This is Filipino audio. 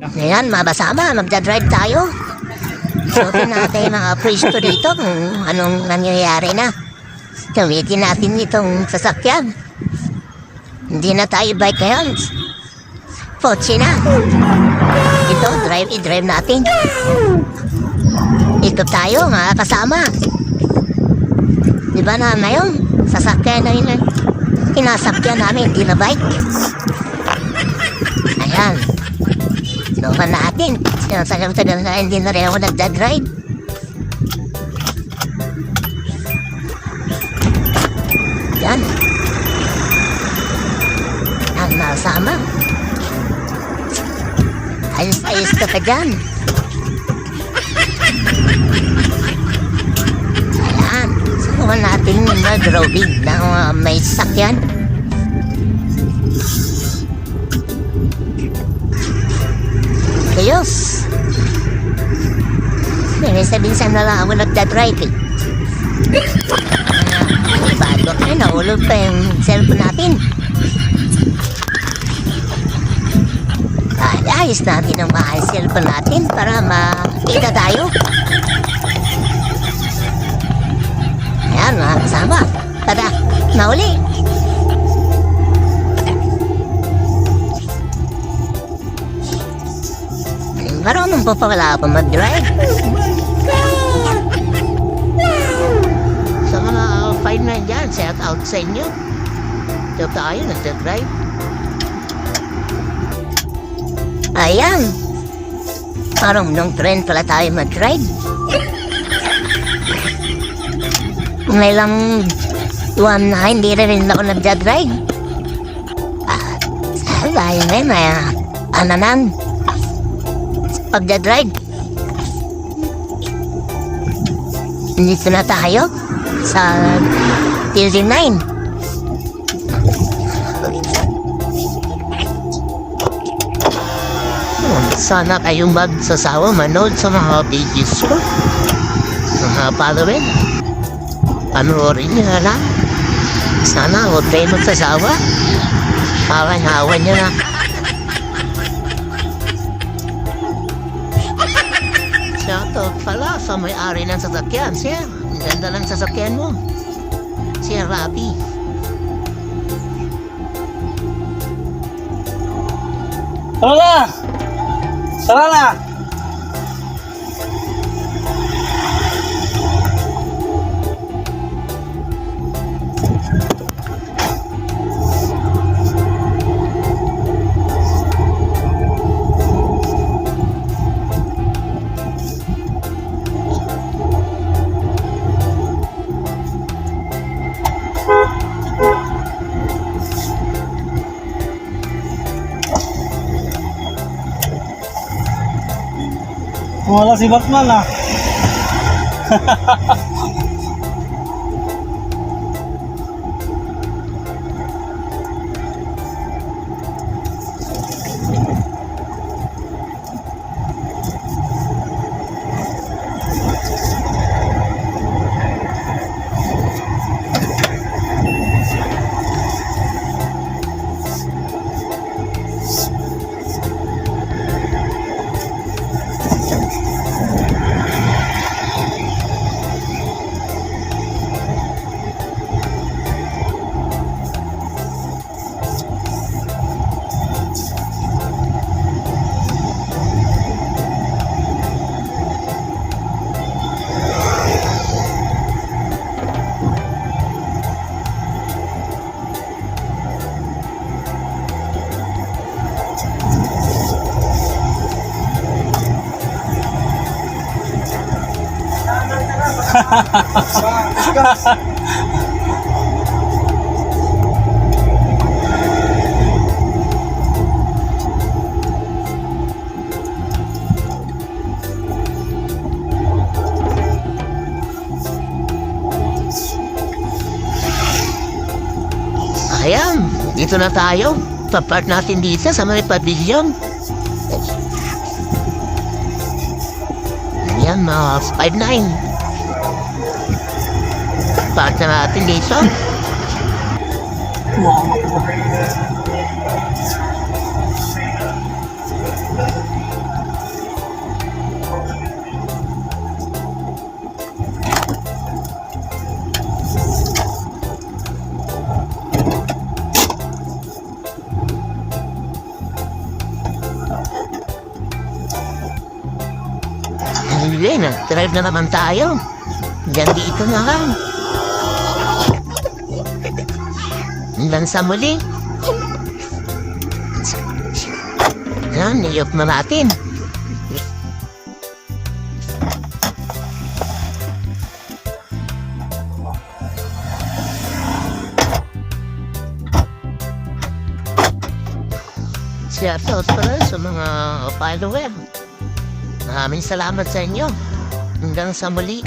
Ngayon, mabasama, magdadrive tayo. Suotin natin mga pwesto dito kung anong nangyayari na. Gamitin natin itong sasakyan. Hindi na tayo bike ngayon. Potsi na. Ito, drive, i-drive natin. Ito tayo, mga kasama. Di ba na ngayon? Sasakyan na yun. eh. Kinasakyan namin, hindi na bike. Ayan. Sinukan natin. Sinasagam sa na hindi na rin ako nagdadrive. Yan. Ang nasama. Ayos-ayos ka pa dyan. Ayan. Sinukan natin mag-roving ng uh, may sakyan. Minsan-minsan na lang ako nagdadrive eh. Kaya, bago kayo, nahulog pa yung cellphone natin. Ay, ayos natin ang maayos cellphone natin para makita tayo. Ayan, mga kasama. Tada, nauli. Marunong pa pala ako mag-drive. Na dyan, shout out sa inyo. Ito tayo, nagdadrive. Ayan. Parang nung trend pala tayo mag-drive. May lang buwan na hindi rin ako nagdadrive. Ah, dahil ngayon, may nang, pagdadrive. Dito na tayo sa Building 9. Sana kayong magsasawa manood sa mga videos ko. Mga followin. Panoorin nyo na lang. Sana huwag kayo magsasawa. Hawan-hawan nyo na. Shoutout pala sa may-ari ng sasakyan. Siya, ganda ng sasakyan mo. Siya, Rabi. Tara na! Tara na! Wala si Batman ah. Ayan, dito na tayo. Papark natin dito sa may pavilion. Ayan, mga 5-9. Para sa natin, Jason. Wow. Lena, drive na naman tayo. Gandito na lang. Hanggang sa muli. Yan, niyok na natin. Shoutout pala sa mga follower. Maraming salamat sa inyo. Hanggang sa muli.